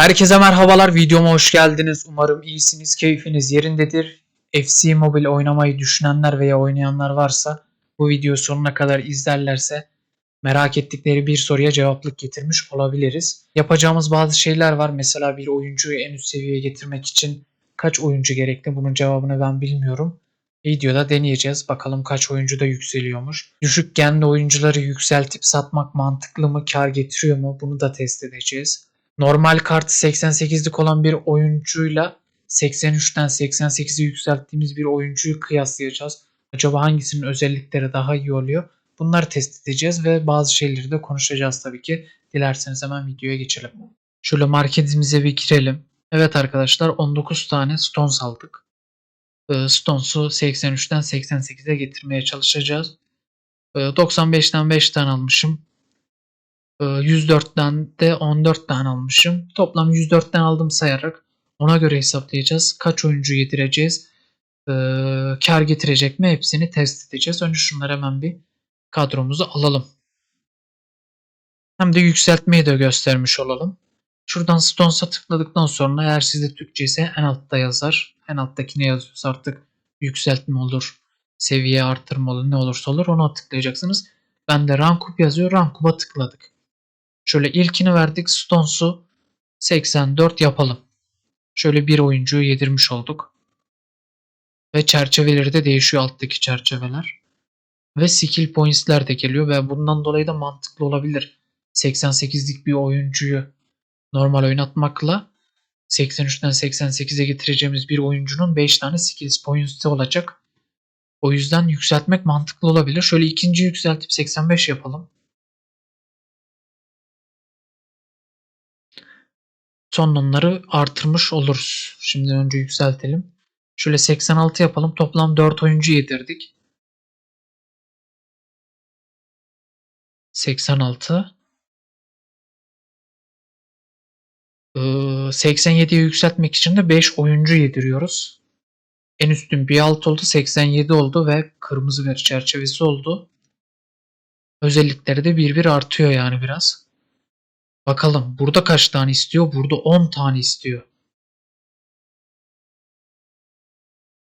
Herkese merhabalar, videoma hoş geldiniz. Umarım iyisiniz, keyfiniz yerindedir. FC Mobile oynamayı düşünenler veya oynayanlar varsa bu video sonuna kadar izlerlerse merak ettikleri bir soruya cevaplık getirmiş olabiliriz. Yapacağımız bazı şeyler var. Mesela bir oyuncuyu en üst seviyeye getirmek için kaç oyuncu gerekli? Bunun cevabını ben bilmiyorum. Videoda deneyeceğiz. Bakalım kaç oyuncu da yükseliyormuş. Düşük genli oyuncuları yükseltip satmak mantıklı mı? Kar getiriyor mu? Bunu da test edeceğiz. Normal kartı 88'lik olan bir oyuncuyla 83'ten 88'e yükselttiğimiz bir oyuncuyu kıyaslayacağız. Acaba hangisinin özellikleri daha iyi oluyor? Bunları test edeceğiz ve bazı şeyleri de konuşacağız tabii ki. Dilerseniz hemen videoya geçelim. Şöyle marketimize bir girelim. Evet arkadaşlar 19 tane Stones aldık. Ee, Stones'u 83'ten 88'e getirmeye çalışacağız. Ee, 95'ten 5 tane almışım. Ee, 104'ten de 14 tane almışım. Toplam 104'ten aldım sayarak ona göre hesaplayacağız. Kaç oyuncu yedireceğiz? Ee, kar getirecek mi? Hepsini test edeceğiz. Önce şunları hemen bir kadromuzu alalım. Hem de yükseltmeyi de göstermiş olalım. Şuradan Stones'a tıkladıktan sonra eğer sizde Türkçe ise en altta yazar. En alttaki ne yazıyorsa artık yükseltme olur, seviye artırma olur, ne olursa olur ona tıklayacaksınız. Ben de Rankup yazıyor. Rankup'a tıkladık. Şöyle ilkini verdik. Stones'u 84 yapalım. Şöyle bir oyuncuyu yedirmiş olduk. Ve çerçeveleri de değişiyor alttaki çerçeveler. Ve skill points'ler de geliyor ve bundan dolayı da mantıklı olabilir. 88'lik bir oyuncuyu normal oynatmakla 83'ten 88'e getireceğimiz bir oyuncunun 5 tane skills points'i olacak. O yüzden yükseltmek mantıklı olabilir. Şöyle ikinci yükseltip 85 yapalım. Son onları artırmış oluruz. Şimdi önce yükseltelim. Şöyle 86 yapalım. Toplam 4 oyuncu yedirdik. 86. Ee, 87'ye yükseltmek için de 5 oyuncu yediriyoruz. En üstün bir alt oldu. 87 oldu ve kırmızı bir çerçevesi oldu. Özellikleri de bir bir artıyor yani biraz. Bakalım burada kaç tane istiyor? Burada 10 tane istiyor.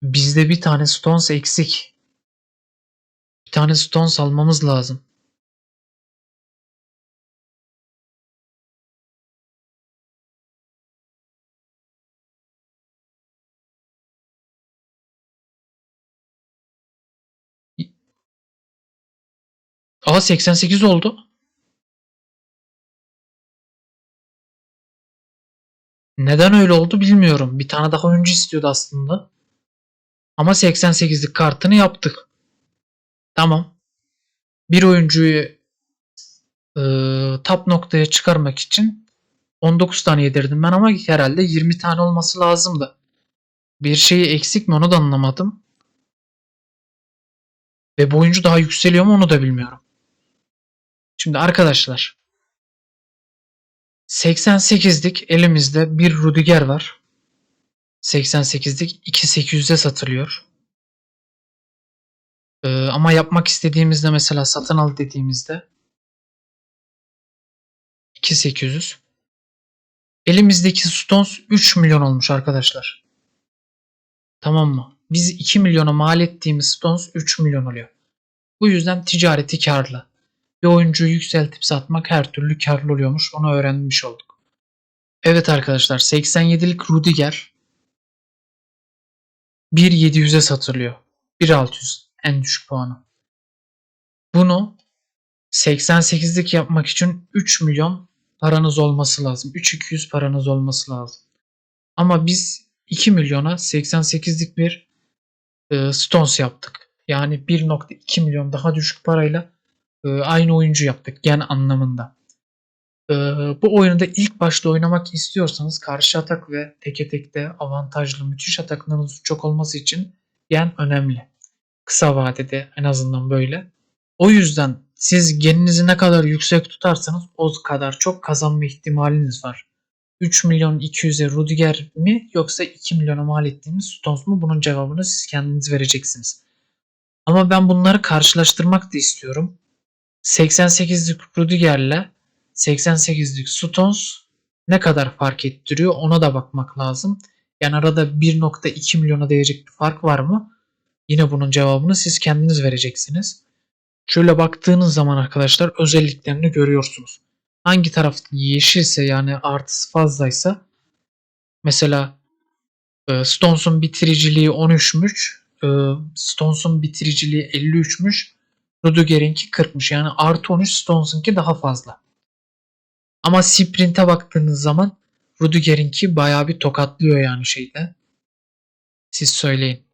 Bizde bir tane Stones eksik. Bir tane Stones almamız lazım. Aa 88 oldu. Neden öyle oldu bilmiyorum. Bir tane daha oyuncu istiyordu aslında. Ama 88'lik kartını yaptık. Tamam. Bir oyuncuyu e, top noktaya çıkarmak için 19 tane yedirdim ben ama herhalde 20 tane olması lazımdı. Bir şeyi eksik mi onu da anlamadım. Ve bu oyuncu daha yükseliyor mu onu da bilmiyorum. Şimdi arkadaşlar 88'lik elimizde bir Rudiger var. 88'lik 2800'e satılıyor. Ee, ama yapmak istediğimizde mesela satın al dediğimizde 2800. Elimizdeki Stones 3 milyon olmuş arkadaşlar. Tamam mı? Biz 2 milyona mal ettiğimiz Stones 3 milyon oluyor. Bu yüzden ticareti karlı. Bir oyuncuyu yükseltip satmak her türlü karlı oluyormuş. Onu öğrenmiş olduk. Evet arkadaşlar 87'lik Rudiger 1.700'e satılıyor. 1.600 en düşük puanı. Bunu 88'lik yapmak için 3 milyon paranız olması lazım. 3.200 paranız olması lazım. Ama biz 2 milyona 88'lik bir e, Stones yaptık. Yani 1.2 milyon daha düşük parayla aynı oyuncu yaptık gen anlamında. E, bu oyunda ilk başta oynamak istiyorsanız karşı atak ve teke tekte avantajlı müthiş ataklarınız çok olması için gen önemli. Kısa vadede en azından böyle. O yüzden siz geninizi ne kadar yüksek tutarsanız o kadar çok kazanma ihtimaliniz var. 3 milyon 200'e Rudiger mi yoksa 2 milyona mal ettiğimiz Stones mu? Bunun cevabını siz kendiniz vereceksiniz. Ama ben bunları karşılaştırmak da istiyorum. 88'lik Rudiger'le 88'lik Stones ne kadar fark ettiriyor ona da bakmak lazım. Yani arada 1.2 milyona değecek bir fark var mı? Yine bunun cevabını siz kendiniz vereceksiniz. Şöyle baktığınız zaman arkadaşlar özelliklerini görüyorsunuz. Hangi taraf yeşilse yani artısı fazlaysa mesela e, Stones'un bitiriciliği 13'müş. e, Stones'un bitiriciliği 53'müş. Rudiger'inki 40'mış. Yani artı 13 Stones'unki daha fazla. Ama sprint'e baktığınız zaman Rudiger'inki bayağı bir tokatlıyor yani şeyde. Siz söyleyin.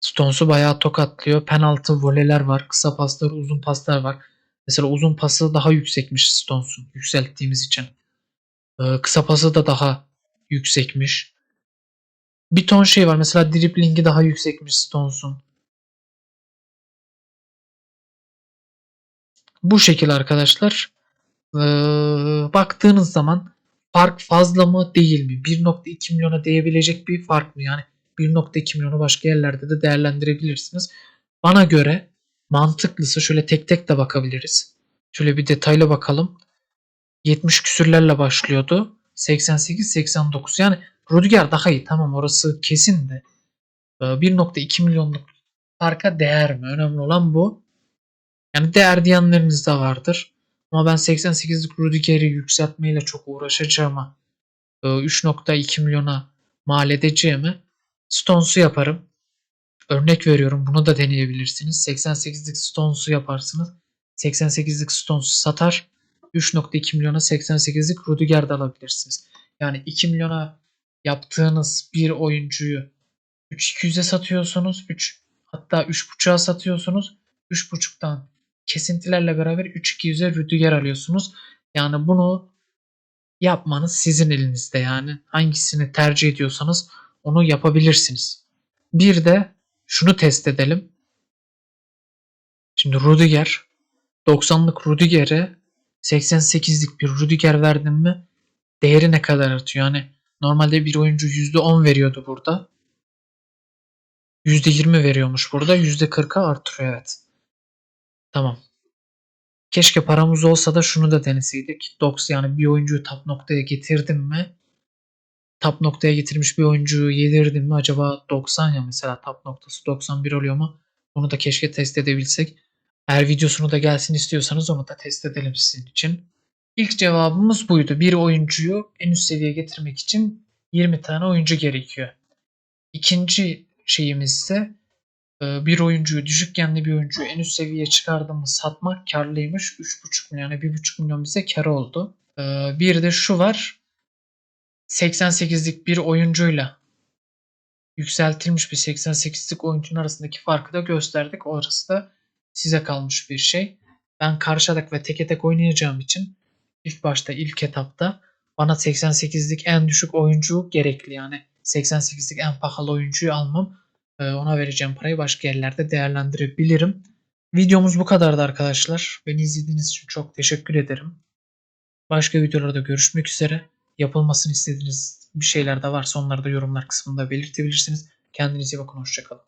Stones'u bayağı tokatlıyor. Penaltı, voleler var. Kısa paslar, uzun paslar var. Mesela uzun pası daha yüksekmiş Stones'un yükselttiğimiz için. Ee, kısa pası da daha yüksekmiş. Bir ton şey var. Mesela driblingi daha yüksekmiş Stones'un. Bu şekil arkadaşlar. Ee, baktığınız zaman fark fazla mı değil mi? 1.2 milyona değebilecek bir fark mı? Yani 1.2 milyonu başka yerlerde de değerlendirebilirsiniz. Bana göre mantıklısı şöyle tek tek de bakabiliriz. Şöyle bir detaylı bakalım. 70 küsürlerle başlıyordu. 88-89 yani Rudiger daha iyi tamam orası kesin de. Ee, 1.2 milyonluk farka değer mi? Önemli olan bu. Yani değer diyenleriniz de vardır. Ama ben 88'lik Rudiger'i yükseltmeyle çok uğraşacağıma 3.2 milyona mal edeceğimi Stones'u yaparım. Örnek veriyorum bunu da deneyebilirsiniz. 88'lik Stones'u yaparsınız. 88'lik Stones'u satar. 3.2 milyona 88'lik Rudiger de alabilirsiniz. Yani 2 milyona yaptığınız bir oyuncuyu 3.200'e satıyorsunuz. 3 hatta 3.5'a satıyorsunuz. 3.5'tan kesintilerle beraber 3.200'e Rüdiger alıyorsunuz. Yani bunu yapmanız sizin elinizde yani. Hangisini tercih ediyorsanız onu yapabilirsiniz. Bir de şunu test edelim. Şimdi Rudiger 90'lık Rudiger'e 88'lik bir Rudiger verdim mi değeri ne kadar artıyor? Yani normalde bir oyuncu %10 veriyordu burada. %20 veriyormuş burada. %40'a artırıyor evet. Tamam. Keşke paramız olsa da şunu da deneseydik. Dox yani bir oyuncuyu top noktaya getirdim mi? Top noktaya getirmiş bir oyuncuyu yedirdim mi? Acaba 90 ya mesela top noktası 91 oluyor mu? Bunu da keşke test edebilsek. Eğer videosunu da gelsin istiyorsanız onu da test edelim sizin için. İlk cevabımız buydu. Bir oyuncuyu en üst seviyeye getirmek için 20 tane oyuncu gerekiyor. İkinci şeyimiz ise bir oyuncuyu düşük genli bir oyuncuyu en üst seviyeye çıkardığımız satmak karlıymış. 3,5 milyon yani 1,5 milyon bize kar oldu. Ee, bir de şu var. 88'lik bir oyuncuyla yükseltilmiş bir 88'lik oyuncunun arasındaki farkı da gösterdik. Orası da size kalmış bir şey. Ben karşıladık ve teke tek oynayacağım için ilk başta ilk etapta bana 88'lik en düşük oyuncu gerekli. Yani 88'lik en pahalı oyuncuyu almam ee, ona vereceğim parayı başka yerlerde değerlendirebilirim. Videomuz bu kadardı arkadaşlar. Beni izlediğiniz için çok teşekkür ederim. Başka videolarda görüşmek üzere. Yapılmasını istediğiniz bir şeyler de varsa onları da yorumlar kısmında belirtebilirsiniz. Kendinize iyi bakın. Hoşçakalın.